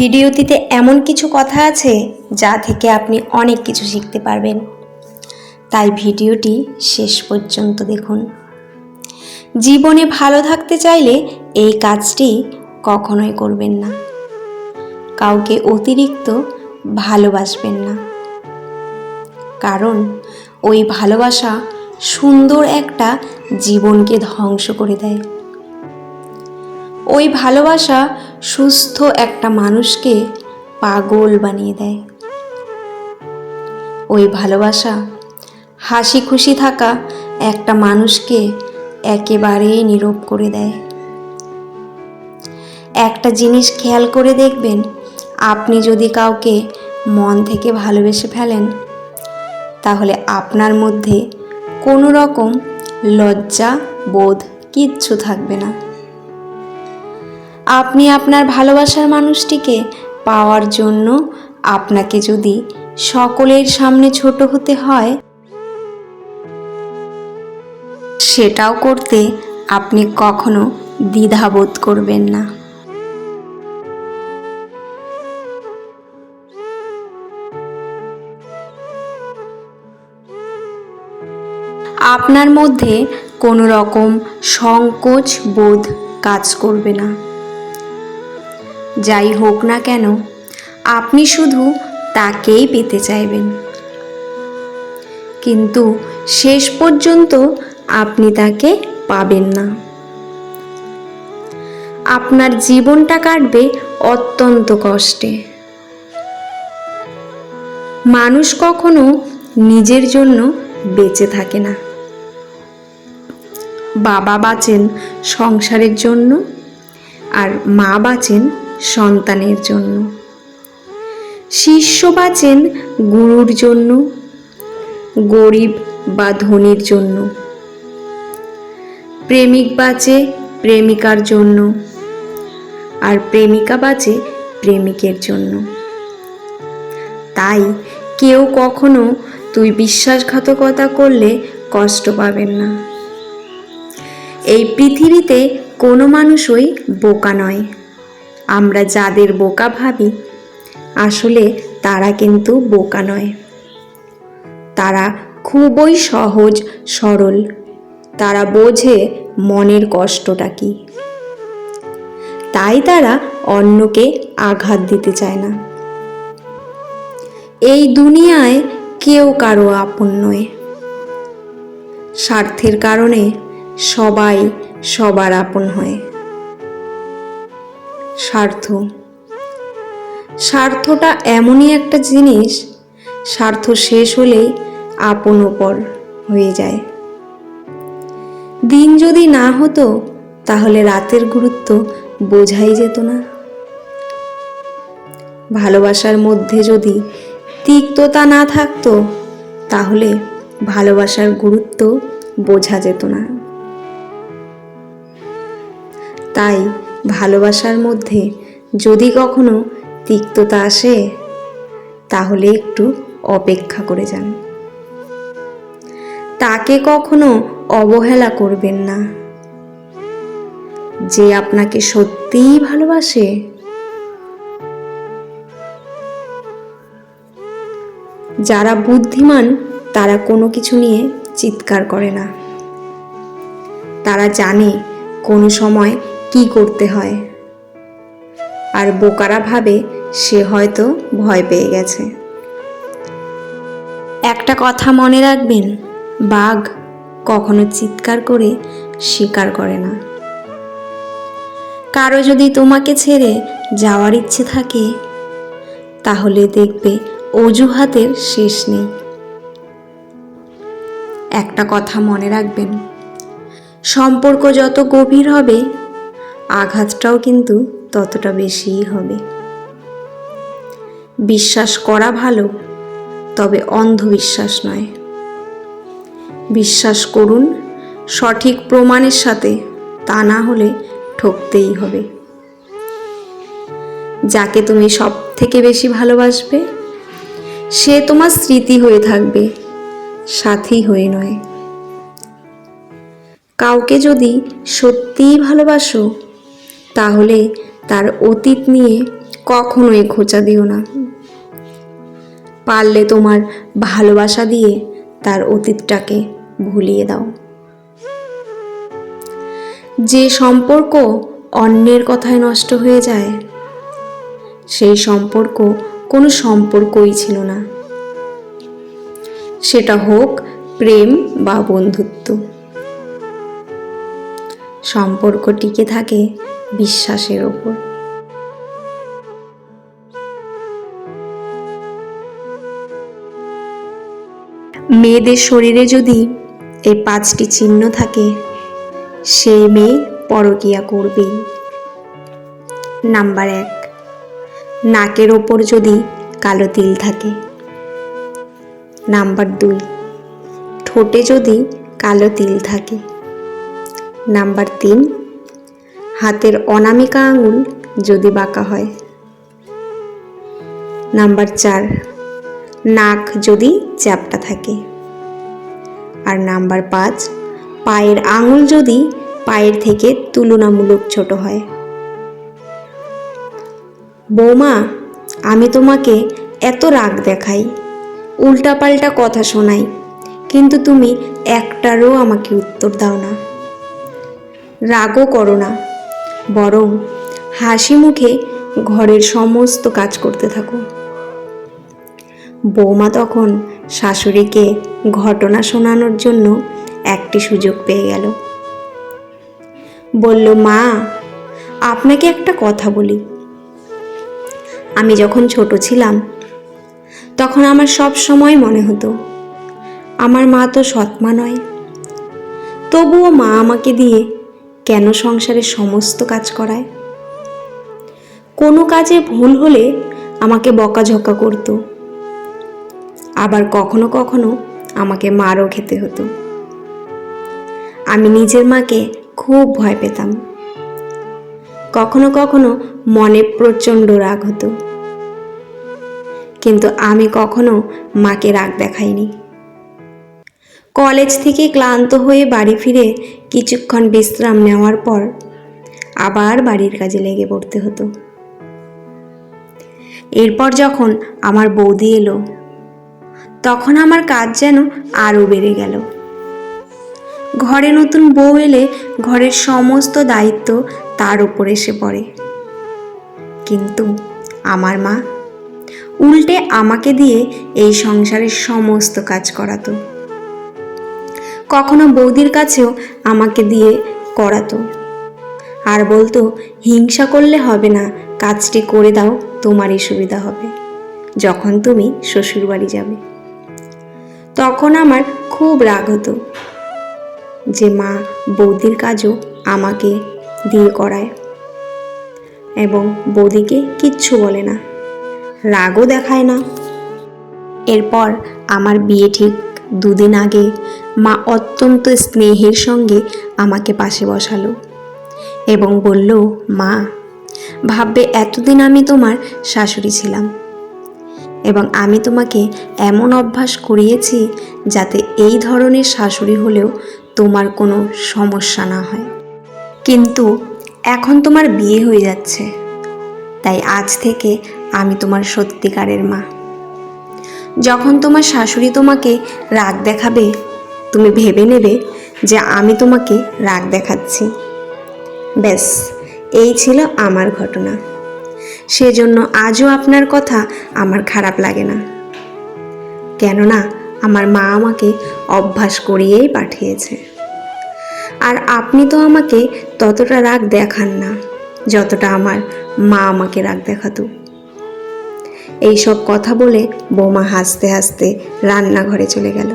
ভিডিওটিতে এমন কিছু কথা আছে যা থেকে আপনি অনেক কিছু শিখতে পারবেন। তাই ভিডিওটি শেষ পর্যন্ত দেখুন। জীবনে ভালো থাকতে চাইলে এই কাজটি কখনোই করবেন না। কাউকে অতিরিক্ত ভালোবাসবেন না। কারণ ওই ভালোবাসা সুন্দর একটা জীবনকে ধ্বংস করে দেয়। ওই ভালোবাসা সুস্থ একটা মানুষকে পাগল বানিয়ে দেয়। ওই ভালোবাসা হাসি খুশি থাকা একটা মানুষকে একেবারেই নীরব করে দেয়। একটা জিনিস খেয়াল করে দেখবেন, আপনি যদি কাউকে মন থেকে ভালোবেসে ফেলেন, তাহলে আপনার মধ্যে কোনো রকম লজ্জা, বোধ কিচ্ছু থাকবে না। আপনি আপনার ভালোবাসার মানুষটিকে পাওয়ার জন্য আপনাকে যদি সকলের সামনে ছোট হতে হয়, সেটাও করতে আপনি কখনো দ্বিধাবোধ করবেন না। আপনার মধ্যে কোনো রকম সংকোচ বোধ কাজ করবে না। যাই হোক না কেন, আপনি শুধু তাকেই পেতে চাইবেন। কিন্তু শেষ পর্যন্ত আপনি তাকে পাবেন না। আপনার জীবনটা কাটবে অত্যন্ত কষ্টে। মানুষ কখনো নিজের জন্য বেঁচে থাকে না। বাবা বাঁচেন সংসারের জন্য, আর মা বাঁচেন সন্তানের জন্য। শিষ্য বাঁচেন গুরুর জন্য, গরিব বা ধনির জন্য। প্রেমিক বাঁচে প্রেমিকার জন্য, আর প্রেমিকা বাঁচে প্রেমিকের জন্য। তাই কেউ কখনো তুই বিশ্বাসঘাতকতা করলে কষ্ট পাবেন না। এই পৃথিবীতে কোনো মানুষই বোকা নয়। আমরা যাদের বোকা ভাবি, আসলে তারা কিন্তু বোকা নয়। তারা খুবই সহজ, সরল। তারা বোঝে মনের কষ্টটা কি। তাই তারা অন্যকে আঘাত দিতে চায় না। এই দুনিয়ায় কেউ কারও আপন নয়। স্বার্থের কারণে সবাই সবার আপন হয়। স্বার্থ। স্বার্থটা এমনই একটা জিনিস, স্বার্থ শেষ হলেই আপন ওপর হয়ে যায়। দিন যদি না হতো, তাহলে রাতের গুরুত্ব বোঝাই যেত না। ভালোবাসার মধ্যে যদি তিক্ততা না থাকতো, তাহলে ভালোবাসার গুরুত্ব বোঝা যেত না। তাই ভালোবাসার মধ্যে যদি কখনো তিক্ততা আসে, তাহলে একটু অপেক্ষা করে যান। তাকে কখনো অবহেলা করবেন না। যে আপনাকে সত্যিই ভালোবাসে, যারা বুদ্ধিমান, তারা কোনো কিছু নিয়ে চিৎকার করে না। তারা জানে কোনো সময় কি করতে হয়? আর বোকারা ভাবে সে হয়তো ভয় পেয়ে গেছে। একটা কথা মনে রাখবেন, বাঘ কখনো চিৎকার করে শিকার করে না। কারও যদি তোমাকে ছেড়ে যাওয়ার ইচ্ছে থাকে, তাহলে দেখবে অজুহাতের শেষ নেই। একটা কথা মনে রাখবেন, সম্পর্ক যত গভীর হবে আঘাতটাও কিন্তু ততটা বেশিই হবে। বিশ্বাস করা ভালো, তবে অন্ধবিশ্বাস নয়। বিশ্বাস করুন, সঠিক প্রমাণের সাথে তা না হলে ঠকতেই হবে। যাকে তুমি সব থেকে বেশি ভালোবাসবে, সে তোমার স্মৃতি হয়ে থাকবে সাথী হয়ে নয়। কাউকে যদি সত্যিই ভালোবাসো তাহলে তার অতীত নিয়ে কখনোই খোঁচা দিও না। পারলে তোমার ভালোবাসা দিয়ে তার অতীতটাকে ভুলিয়ে দাও। যে সম্পর্ক অন্যের কথায় নষ্ট হয়ে যায়, সেই সম্পর্ক কোনো সম্পর্কই ছিল না। সেটা হোক প্রেম বা বন্ধুত্ব। সম্পর্ক টিকে থাকে বিশ্বাসের ওপর মেয়েদের শরীরে যদি এই পাঁচটি চিহ্ন থাকে, সেই মেয়ে পরকিয়া করবেই। নাম্বার এক, নাকের ওপর যদি কালো তিল থাকে। নাম্বার দুই, ঠোঁটে যদি কালো তিল থাকে। নাম্বার তিন হাতের অনামিকা আঙুল যদি বাঁকা হয়। নাম্বার চার, নাক যদি চ্যাপটা থাকে। আর নাম্বার পাঁচ, পায়ের আঙুল যদি পায়ের থেকে তুলনামূলক ছোট হয়। বৌমা, আমি তোমাকে এত রাগ দেখাই, উল্টাপাল্টা কথা শোনাই, কিন্তু তুমি একটারও আমাকে উত্তর দাও না। রাগও করো না। বরং হাসি মুখে ঘরের সমস্ত কাজ করতে থাকো। বৌমা তখন শাশুড়িকে ঘটনা শোনানোর জন্য একটি সুযোগ পেয়ে গেল। বলল, মা, আপনাকে একটা কথা বলি। আমি যখন ছোট ছিলাম, তখন আমার সব সময় মনে হতো, আমার মা তো সৎমা নয়। তবুও মা আমাকে দিয়ে কেন সংসারের সমস্ত কাজ করায়? কোনো কাজে ভুল হলে আমাকে বকাঝকা করতো। আবার কখনো কখনো আমাকে মারও খেতে হতো। আমি নিজের মাকে খুব ভয় পেতাম। কখনো কখনো মনে প্রচণ্ড রাগ হতো। কিন্তু আমি কখনো মাকে রাগ দেখাইনি। কলেজ থেকে ক্লান্ত হয়ে বাড়ি ফিরে কিছুক্ষণ বিশ্রাম নেওয়ার পর আবার বাড়ির কাজে লেগে পড়তে হতো। এরপর যখন আমার বৌদি এলো, তখন আমার কাজ যেন আরও বেড়ে গেল। ঘরে নতুন বউ এলে ঘরের সমস্ত দায়িত্ব তার উপর এসে পড়ে। কিন্তু আমার মা উল্টে আমাকে দিয়ে এই সংসারের সমস্ত কাজ করাতো। কখনো বৌদির কাছেও আমাকে দিয়ে করাতো। আর বলতো, হিংসা করলে হবে না, কাজটি করে দাও, তোমারই সুবিধা হবে, যখন তুমি শ্বশুরবাড়ি যাবে। তখন আমার খুব রাগ হতো যে মা বৌদির কাজও আমাকে দিয়ে করায় এবং বৌদিকে কিচ্ছু বলে না, রাগও দেখায় না। এরপর আমার বিয়ে ঠিক দুদিন আগে মা অত্যন্ত স্নেহের সঙ্গে আমাকে পাশে বসালো এবং বলল, মা, ভাববে এতদিন আমি তোমার শাশুড়ি ছিলাম এবং আমি তোমাকে এমন অভ্যাস করিয়েছি যাতে এই ধরনের শাশুড়ি হলেও তোমার কোনো সমস্যা না হয়। কিন্তু এখন তোমার বিয়ে হয়ে যাচ্ছে, তাই আজ থেকে আমি তোমার সত্যিকারের মা। যখন তোমার শাশুড়ি তোমাকে রাগ দেখাবে তুমি ভেবে নেবে যে আমি তোমাকে রাগ দেখাচ্ছি। ব্যাস, এই ছিল আমার ঘটনা। সেজন্য আজও আপনার কথা আমার খারাপ লাগে না। কেননা আমার মা আমাকে অভ্যাস করিয়েই পাঠিয়েছে। আর আপনি তো আমাকে ততটা রাগ দেখান না, যতটা আমার মা আমাকে রাগ দেখাতো। এইসব কথা বলে বোমা হাসতে হাসতে রান্নাঘরে চলে গেল।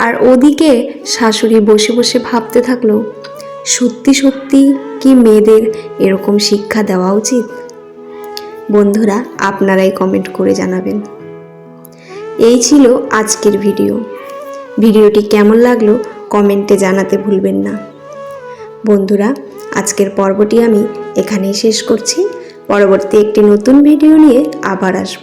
আর ওদিকে শাশুড়ি বসে বসে ভাবতে থাকল, সত্যি সত্যি কি মেয়েদের এরকম শিক্ষা দেওয়া উচিত? বন্ধুরা, আপনারাই কমেন্ট করে জানাবেন। এই ছিল আজকের ভিডিও। ভিডিওটি কেমন লাগল কমেন্টে জানাতে ভুলবেন না। বন্ধুরা, আজকের পর্বটি আমি এখানেই শেষ করছি। পরবর্তী একটি নতুন ভিডিও নিয়ে আবার আসব।